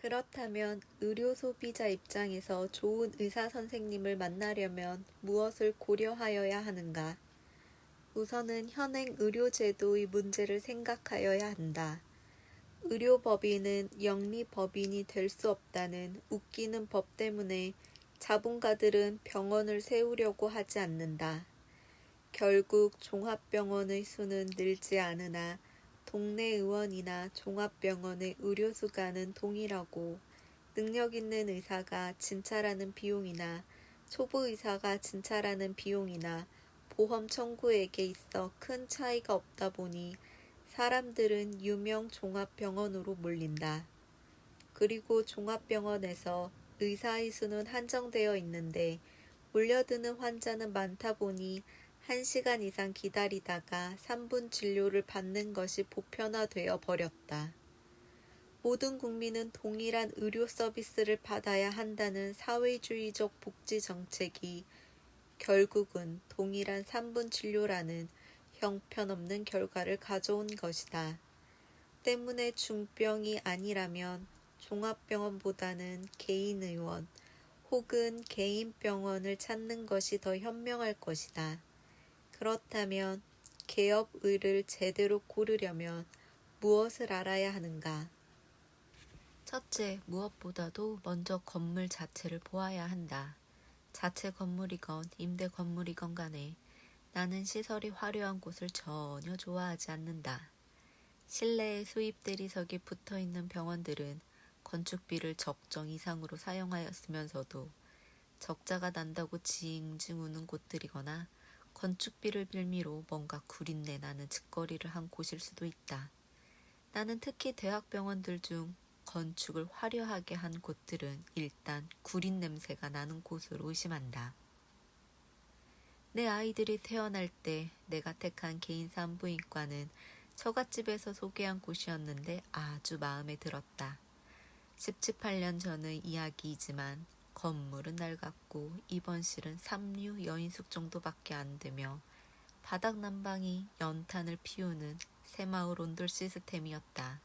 그렇다면 의료 소비자 입장에서 좋은 의사 선생님을 만나려면 무엇을 고려하여야 하는가? 우선은 현행 의료제도의 문제를 생각하여야 한다. 의료법인은 영리법인이 될 수 없다는 웃기는 법 때문에 자본가들은 병원을 세우려고 하지 않는다. 결국 종합병원의 수는 늘지 않으나 동네 의원이나 종합병원의 의료수가는 동일하고 능력 있는 의사가 진찰하는 비용이나 초보 의사가 진찰하는 비용이나 보험 청구액에 있어 큰 차이가 없다 보니 사람들은 유명 종합병원으로 몰린다. 그리고 종합병원에서 의사의 수는 한정되어 있는데 몰려드는 환자는 많다 보니 1시간 이상 기다리다가 3분 진료를 받는 것이 보편화되어 버렸다. 모든 국민은 동일한 의료 서비스를 받아야 한다는 사회주의적 복지 정책이 결국은 동일한 3분 진료라는 형편없는 결과를 가져온 것이다. 때문에 중병이 아니라면 종합병원보다는 개인 의원 혹은 개인 병원을 찾는 것이 더 현명할 것이다. 그렇다면 개업의를 제대로 고르려면 무엇을 알아야 하는가? 첫째, 무엇보다도 먼저 건물 자체를 보아야 한다. 자체 건물이건 임대 건물이건 간에 나는 시설이 화려한 곳을 전혀 좋아하지 않는다. 실내에 수입 대리석이 붙어 있는 병원들은 건축비를 적정 이상으로 사용하였으면서도 적자가 난다고 징징 우는 곳들이거나 건축비를 빌미로 뭔가 구린내 나는 짓거리를 한 곳일 수도 있다. 나는 특히 대학병원들 중 건축을 화려하게 한 곳들은 일단 구린 냄새가 나는 곳으로 의심한다. 내 아이들이 태어날 때 내가 택한 개인 산부인과는 처갓집에서 소개한 곳이었는데 아주 마음에 들었다. 17, 8년 전의 이야기이지만 건물은 낡았고 입원실은 삼류 여인숙 정도밖에 안 되며 바닥 난방이 연탄을 피우는 새마을 온돌 시스템이었다.